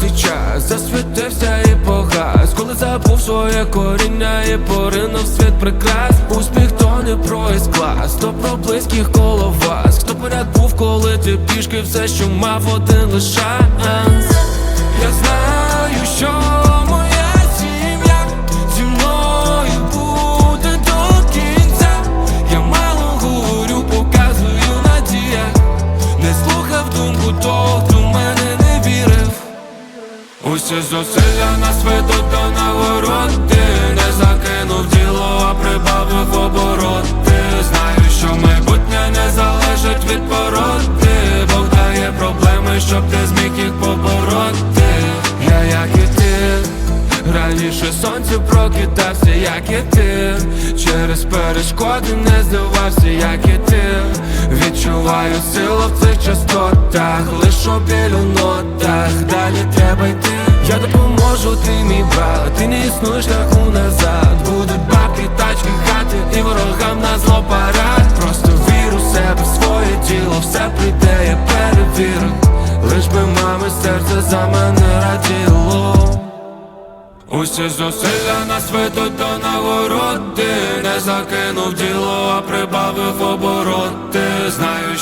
живемо час, засвітився і погас. Коли забув своє коріння і поринув світ прикрас. Успіх то не про клас, то про близьких коло вас. Хто поряд був, коли ти пішки все, що мав один лиш шанс Я знаю, що моя сім'я зі Усі зусилля нас ведуть до нагороди Не закинув діло, а прибавив обороти. Знаю, що майбутнє не залежить від породи Бог дає проблеми, щоб ти зміг їх побороти. Я як і ти. Раніше сонце прокидався, як і ти. Через перешкоди не здавався, як і ти. Відчуваю силу в цих частотах У білю нотах, далі треба йти. Я допоможу, ти мій брат, ти не існуєш шляху назад. Будуть бабки, тачки, хати і ворогам на зло парад. Просто вір у себе, своє тіло, все прийде, я перевірю. Лиш би мами серце за мене раділо. Усі зусилля нас ведуть до нагороди. Не закинув діло, а прибавив обороти